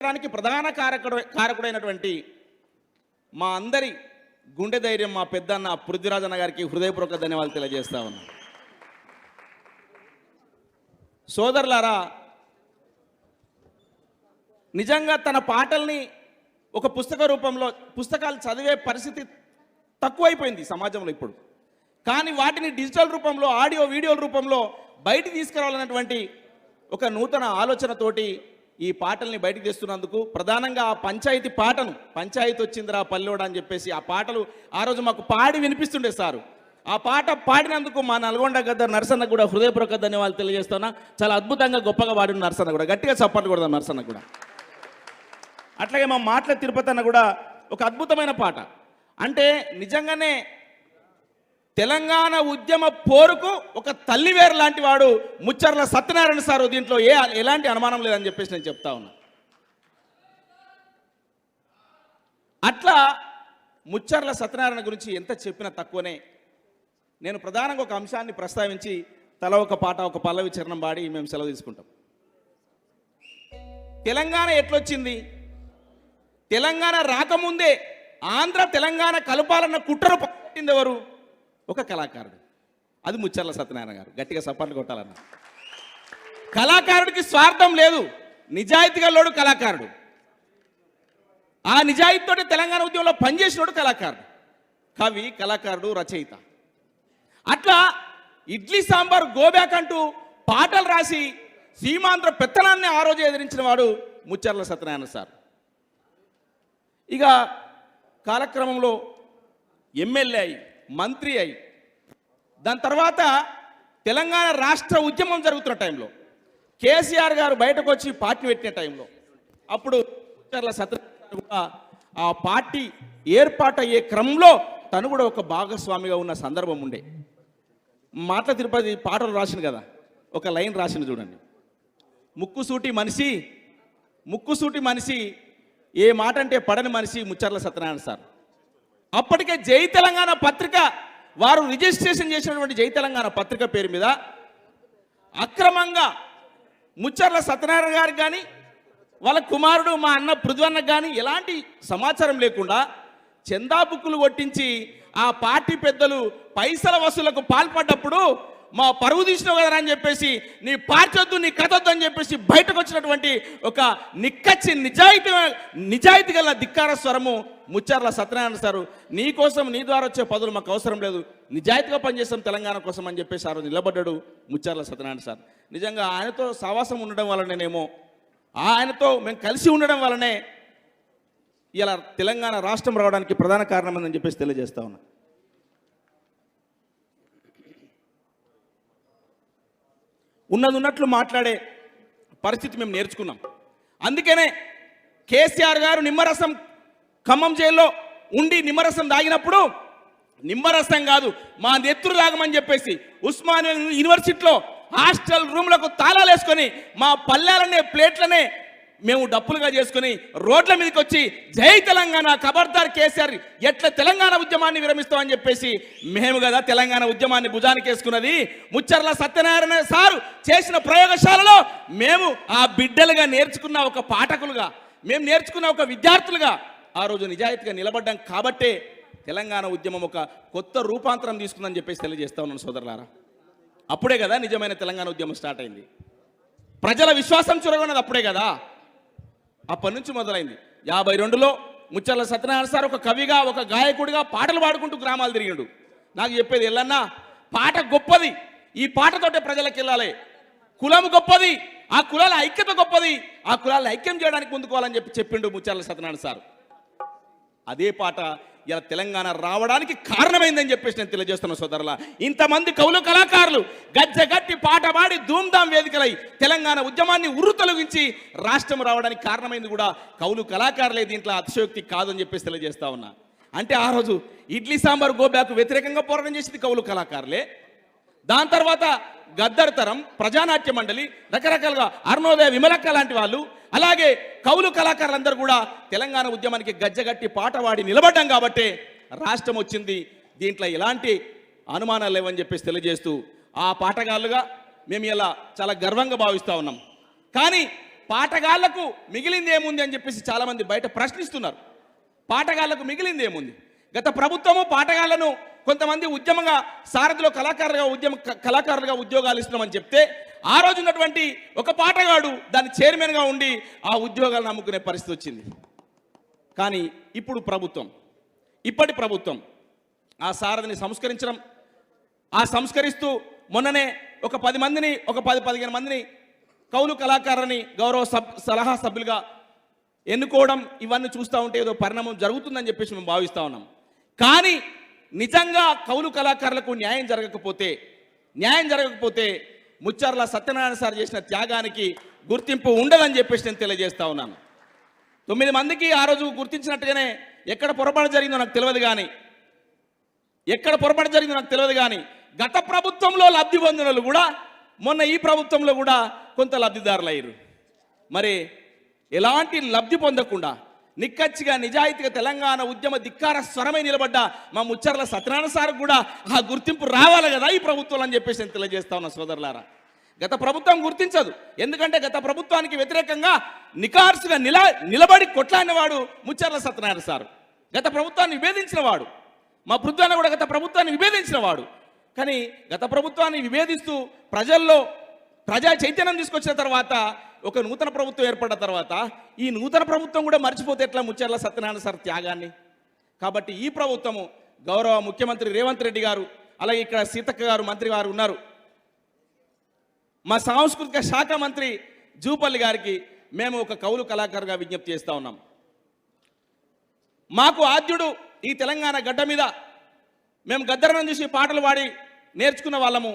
దానికి ప్రధాన కారకుడు కారకుడైనటువంటి మా అందరి గుండె ధైర్యం మా పెద్దన్న పృథ్వీరాజన్న గారికి హృదయపూర్వక ధన్యవాదాలు తెలియజేస్తా ఉన్నా. సోదరులారా నిజంగా తన పాటల్ని ఒక పుస్తక రూపంలో పుస్తకాలు చదివే పరిస్థితి తక్కువైపోయింది సమాజంలో ఇప్పుడు. కానీ వాటిని డిజిటల్ రూపంలో ఆడియో వీడియోల రూపంలో బయట తీసుకురావాలన్నటువంటి ఒక నూతన ఆలోచనతోటి ఈ పాటల్ని బయటకు తెస్తున్నందుకు ప్రధానంగా ఆ పంచాయతీ పాటను పంచాయతీ వచ్చిందిరా పల్లెోడ అని చెప్పేసి ఆ పాటలు ఆ రోజు మాకు పాడి వినిపిస్తుండే సారు. ఆ పాట పాడినందుకు మా నల్గొండ గద్ద నరసన్న కూడా హృదయపూర్వక ధన్యవాదాలు తెలియజేస్తున్నా. చాలా అద్భుతంగా గొప్పగా పాడిన నరసన్న కూడా. గట్టిగా చప్పట్లు కూడా నరసన్న కూడా. అట్లాగే మా మాటల తిరుపతి అన్న కూడా ఒక అద్భుతమైన పాట. అంటే నిజంగానే తెలంగాణ ఉద్యమ పోరుకు ఒక తల్లివేరు లాంటి వాడు ముచ్చర్ల సత్యనారాయణ సారు దీంట్లో ఏ ఎలాంటి అనుమానం లేదని చెప్పేసి నేను చెప్తా ఉన్నా. అట్లా ముచ్చర్ల సత్యనారాయణ గురించి ఎంత చెప్పినా తక్కువనే. నేను ప్రధానంగా ఒక అంశాన్ని ప్రస్తావించి తల ఒక పాట ఒక పల్లవి చరణం పాడి మేము సెలవు తీసుకుంటాం. తెలంగాణ ఎట్లొచ్చింది? తెలంగాణ రాకముందే ఆంధ్ర తెలంగాణ కలపాలన్న కుట్ర పట్టింది ఎవరు? ఒక కళాకారుడు. అది ముచ్చర్ల సత్యనారాయణ గారు. గట్టిగా సపాట్లు కొట్టాలన్న. కళాకారుడికి స్వార్థం లేదు. నిజాయితీగా లోడు కళాకారుడు. ఆ నిజాయితీతోటి తెలంగాణ ఉద్యమంలో పనిచేసినోడు కళాకారుడు. కవి కళాకారుడు రచయిత. అట్లా ఇడ్లీ సాంబార్ గోబ్యాక్ అంటూ పాటలు రాసి సీమాంధ్ర పెత్తనాన్ని ఆ రోజు ఎదిరించిన వాడు ముచ్చర్ల సత్యనారాయణ సార్. ఇక కాలక్రమంలో ఎమ్మెల్యే అయి మంత్రి అయి. దాని తర్వాత తెలంగాణ రాష్ట్ర ఉద్యమం జరుగుతున్న టైంలో కేసీఆర్ గారు బయటకు వచ్చి పార్టీ పెట్టిన టైంలో అప్పుడు ముచ్చర్ల కూడా ఆ పార్టీ ఏర్పాటు అయ్యే క్రమంలో తను కూడా ఒక భాగస్వామిగా ఉన్న సందర్భం ఉండే. మాటల తిరుపతి పాటలు రాసింది కదా ఒక లైన్ రాసింది చూడండి. ముక్కుసూటి మనిషి ముక్కుసూటి మనిషి ఏ మాట అంటే పడని మనిషి ముచ్చర్ల సత్యనారాయణ సార్. అప్పటికే జై తెలంగాణ పత్రిక వారు రిజిస్ట్రేషన్ చేసినటువంటి జై తెలంగాణ పత్రిక పేరు మీద అక్రమంగా ముచ్చర్ల సత్యనారాయణ గారికి కానీ వాళ్ళ కుమారుడు మా అన్న పృథ్వన్నకు కానీ ఎలాంటి సమాచారం లేకుండా చందా బుక్కులు కొట్టించి ఆ పార్టీ పెద్దలు పైసల వసూలకు పాల్పడ్డప్పుడు మా పరువు తీసినావు కదా అని చెప్పేసి నీ పార్చొద్దు నీ కథొద్దు అని చెప్పేసి బయటకు వచ్చినటువంటి ఒక నిక్కచ్చి నిజాయితీ నిజాయితీ గల ధిక్కార స్వరము ముచ్చార్ల సత్యనారాయణ సారు నీ కోసం నీ ద్వారా వచ్చే పదులు మాకు అవసరం లేదు. నిజాయితీగా పనిచేస్తాం తెలంగాణ కోసం అని చెప్పేసి ఆ రోజు నిలబడ్డాడు ముచ్చార్ల సత్యనారాయణ సార్. నిజంగా ఆయనతో సావాసం ఉండడం వల్లనేనేమో ఆయనతో మేము కలిసి ఉండడం వల్లనే ఇలా తెలంగాణ రాష్ట్రం రావడానికి ప్రధాన కారణం అని చెప్పేసి తెలియజేస్తా ఉన్నా. ఉన్నది ఉన్నట్లు మాట్లాడే పరిస్థితి మేము నేర్చుకున్నాం. అందుకనే కేసీఆర్ గారు నిమ్మరసం ఖమ్మం జైల్లో ఉండి నిమ్మరసం తాగినప్పుడు నిమ్మరసం కాదు మా నెత్తురు తాగమని చెప్పేసి ఉస్మానియా యూనివర్సిటీలో హాస్టల్ రూమ్లకు తాళాలు వేసుకొని మా పల్లెలనే ప్లేట్లనే మేము డప్పులుగా చేసుకుని రోడ్ల మీదకి వచ్చి జై తెలంగాణ ఖబర్దార్ కేసీఆర్ ఎట్లా తెలంగాణ ఉద్యమాన్ని విరమిస్తామని చెప్పేసి మేము కదా తెలంగాణ ఉద్యమాన్ని భుజానికి వేసుకున్నది. ముచ్చర్ల సత్యనారాయణ సారు చేసిన ప్రయోగశాలలో మేము ఆ బిడ్డలుగా నేర్చుకున్న ఒక పాఠకులుగా మేము నేర్చుకున్న ఒక విద్యార్థులుగా ఆ రోజు నిజాయితీగా నిలబడ్డాం కాబట్టే తెలంగాణ ఉద్యమం ఒక కొత్త రూపాంతరం తీసుకుందని చెప్పేసి తెలియజేస్తా ఉన్నాను సోదరులారా. అప్పుడే కదా నిజమైన తెలంగాణ ఉద్యమం స్టార్ట్ అయింది. ప్రజల విశ్వాసం చురగొన్నది అప్పుడే కదా. అప్పటి నుంచి మొదలైంది. యాభై రెండులో ముచ్చర్ల సత్యనారాయణ సార్ ఒక కవిగా ఒక గాయకుడిగా పాటలు పాడుకుంటూ గ్రామాలు తిరిగిండు నాకు చెప్పేది ఎల్లన్నా పాట గొప్పది. ఈ పాటతోటే ప్రజలకు వెళ్ళాలి. కులం గొప్పది. ఆ కులాల ఐక్యత గొప్పది. ఆ కులాల ఐక్యం చేయడానికి ముందుకోవాలని చెప్పి చెప్పిండు ముచ్చర్ల సత్యనారాయణ సార్. అదే పాట ఇలా తెలంగాణ రావడానికి కారణమైందని చెప్పేసి నేను తెలియజేస్తున్న సోదరుల ఇంతమంది కవులు కళాకారులు గజ్జగట్టి పాట పాడి ధూమ్ధాం వేదికలై తెలంగాణ ఉద్యమాన్ని ఉర్రు తొలగించి రాష్ట్రం రావడానికి కారణమైంది కూడా కవులు కళాకారులే దీంట్లో అతిశయోక్తి కాదని చెప్పేసి తెలియజేస్తా ఉన్నా. అంటే ఆ రోజు ఇడ్లీ సాంబార్ గోబ్యాకు వ్యతిరేకంగా పోరాటం చేసింది కవులు కళాకారులే. దాని తర్వాత గద్దర్ తరం ప్రజానాట్య మండలి రకరకాలుగా అరుణోదయ విమలక్క లాంటి వాళ్ళు అలాగే కవులు కళాకారులందరూ కూడా తెలంగాణ ఉద్యమానికి గజ్జగట్టి పాట వాడి నిలబడ్డాం కాబట్టే రాష్ట్రం వచ్చింది. దీంట్లో ఎలాంటి అనుమానాలు లేవని చెప్పేసి తెలియజేస్తూ ఆ పాటగాళ్ళుగా మేము ఇలా చాలా గర్వంగా భావిస్తూ ఉన్నాం. కానీ పాటగాళ్ళకు మిగిలింది ఏముంది అని చెప్పేసి చాలామంది బయట ప్రశ్నిస్తున్నారు. పాటగాళ్ళకు మిగిలింది ఏముంది? గత ప్రభుత్వము పాటగాళ్ళను కొంతమంది ఉద్యమంగా సారథిలో కళాకారులుగా ఉద్యమ కళాకారులుగా ఉద్యోగాలు ఇస్తున్నామని చెప్తే ఆ రోజు ఉన్నటువంటి ఒక పాటగాడు దాని చైర్మన్గా ఉండి ఆ ఉద్యోగాలు నమ్ముకునే పరిస్థితి వచ్చింది. కానీ ఇప్పుడు ప్రభుత్వం ఇప్పటి ప్రభుత్వం ఆ సారథిని సంస్కరించడం ఆ సంస్కరిస్తూ మొన్ననే ఒక పది మందిని ఒక పది పదిహేను మందిని కౌలు కళాకారుని గౌరవ సబ్ సలహా సభ్యులుగా ఎన్నుకోవడం ఇవన్నీ చూస్తూ ఉంటే ఏదో పరిణామం జరుగుతుందని చెప్పేసి మేము భావిస్తూ ఉన్నాం. కానీ నిజంగా కౌలు కళాకారులకు న్యాయం జరగకపోతే న్యాయం జరగకపోతే ముచ్చర్ల సత్యనారాయణ సార్ చేసిన త్యాగానికి గుర్తింపు ఉండదని చెప్పేసి నేను తెలియజేస్తా ఉన్నాను. తొమ్మిది మందికి ఆ రోజు గుర్తించినట్టుగానే ఎక్కడ పొరపాటు జరిగిందో నాకు తెలియదు కానీ ఎక్కడ పొరపాటు జరిగిందో నాకు తెలియదు కానీ గత ప్రభుత్వంలో లబ్ధి పొందినలు కూడా మొన్న ఈ ప్రభుత్వంలో కూడా కొంత లబ్ధిదారులు అయ్యారు మరి ఎలాంటి లబ్ధి పొందకుండా నిక్కచ్చిగా నిజాయితీగా తెలంగాణ ఉద్యమ ధిక్కార స్వరమై నిలబడ్డ మా ముచ్చర్ల సత్యనారాయణ సార్ కూడా ఆ గుర్తింపు రావాలి కదా ఈ ప్రభుత్వం అని చెప్పేసి నేను తెలియజేస్తా ఉన్నా సోదరులారా. గత ప్రభుత్వం గుర్తించదు. ఎందుకంటే గత ప్రభుత్వానికి వ్యతిరేకంగా నికార్సుగా నిల నిలబడి కొట్లాడిన వాడు ముచ్చర్ల సత్యనారాయణ సార్. గత ప్రభుత్వాన్ని విభేదించిన వాడు. మా పృథ్వాన్ని కూడా గత ప్రభుత్వాన్ని విభేదించిన వాడు. కానీ గత ప్రభుత్వాన్ని విభేదిస్తూ ప్రజల్లో ప్రజా చైతన్యం తీసుకొచ్చిన తర్వాత ఒక నూతన ప్రభుత్వం ఏర్పడిన తర్వాత ఈ నూతన ప్రభుత్వం కూడా మర్చిపోతే ఎట్లా ముచ్చర్ల సత్యనారాయణ సార్ త్యాగాన్ని? కాబట్టి ఈ ప్రభుత్వము గౌరవ ముఖ్యమంత్రి రేవంత్ రెడ్డి గారు అలాగే ఇక్కడ సీతక్క గారు మంత్రి గారు ఉన్నారు. మా సాంస్కృతిక శాఖ మంత్రి జూపల్లి గారికి మేము ఒక కౌలు కళాకారుగా విజ్ఞప్తి చేస్తూ ఉన్నాం. మాకు ఆద్యుడు ఈ తెలంగాణ గడ్డ మీద మేము గద్దరనం చూసి పాటలు పాడి నేర్చుకున్న వాళ్ళము.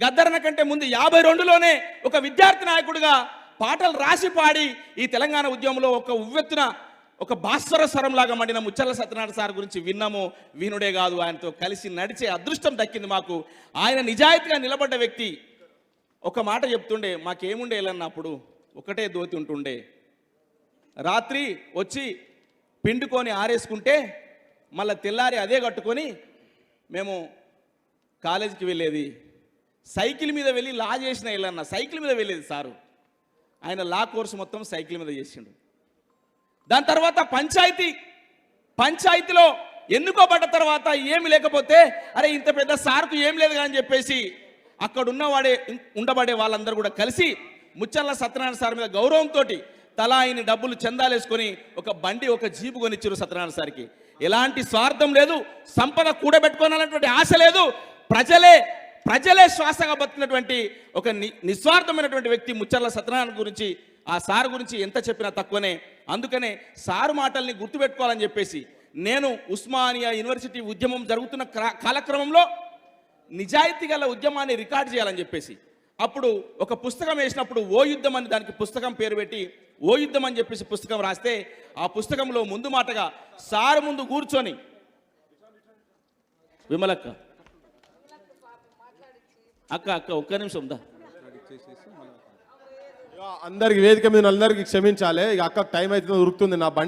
గద్దరన కంటే ముందు యాభై రెండులోనే ఒక విద్యార్థి నాయకుడిగా పాటలు రాసి పాడి ఈ తెలంగాణ ఉద్యమంలో ఒక ఉవ్వెత్తున ఒక భాస్వర స్వరంలాగా మండిన ముచ్చల సత్యనారాయణ సార్ గురించి విన్నాము. వీణుడే కాదు ఆయనతో కలిసి నడిచే అదృష్టం దక్కింది మాకు. ఆయన నిజాయితీగా నిలబడ్డ వ్యక్తి ఒక మాట చెప్తుండే మాకేముండే అప్పుడు? ఒకటే దోతి ఉంటుండే రాత్రి వచ్చి పిండుకొని ఆరేసుకుంటే మళ్ళీ తెల్లారి అదే కట్టుకొని మేము కాలేజీకి వెళ్ళేది. సైకిల్ మీద వెళ్ళి లా చేసిన వెళ్ళన్న సైకిల్ మీద వెళ్ళేది సారు. ఆయన లా కోర్సు మొత్తం సైకిల్ మీద చేసిండు. దాని తర్వాత పంచాయతీ పంచాయతీలో ఎన్నుకోబడ్డ తర్వాత ఏమి లేకపోతే అరే ఇంత పెద్ద సార్కు ఏం లేదు అని చెప్పేసి అక్కడ ఉన్నవాడే ఉండబడే వాళ్ళందరూ కూడా కలిసి ముచ్చల్ల సత్యనారాయణ సార్ మీద గౌరవంతో తలా ఆయన డబ్బులు చందాలేసుకొని ఒక బండి ఒక జీపు కొనిచ్చారు సత్యనారాయణ సార్కి. ఎలాంటి స్వార్థం లేదు సంపద కూడబెట్టుకోవాలన్నటువంటి ఆశ లేదు. ప్రజలే ప్రజలే శ్వాసగా బతికినటువంటి ఒక ని- నిస్వార్థమైనటువంటి వ్యక్తి ముచ్చర్ల సత్యనారాయణ గురించి ఆ సార్ గురించి ఎంత చెప్పినా తక్కువనే. అందుకనే సారు మాటల్ని గుర్తుపెట్టుకోవాలని చెప్పేసి నేను ఉస్మానియా యూనివర్సిటీ ఉద్యమం జరుగుతున్న కాలక్రమంలో నిజాయితీ గల ఉద్యమాన్ని రికార్డ్ చేయాలని చెప్పేసి. అప్పుడు ఒక పుస్తకం వేసినప్పుడు ఓ యుద్ధం అని దానికి పుస్తకం పేరు పెట్టి ఓ యుద్ధం అని చెప్పేసి పుస్తకం రాస్తే ఆ పుస్తకంలో ముందు మాటగా సారు ముందు కూర్చొని విమలక్క అక్క అక్క ఒక్క నిమిషం దా. అందరికి వేదిక మీద అందరికి క్షమించాలి. ఇక అక్క టైం అయితే ఉరుకుతుంది నా బండి.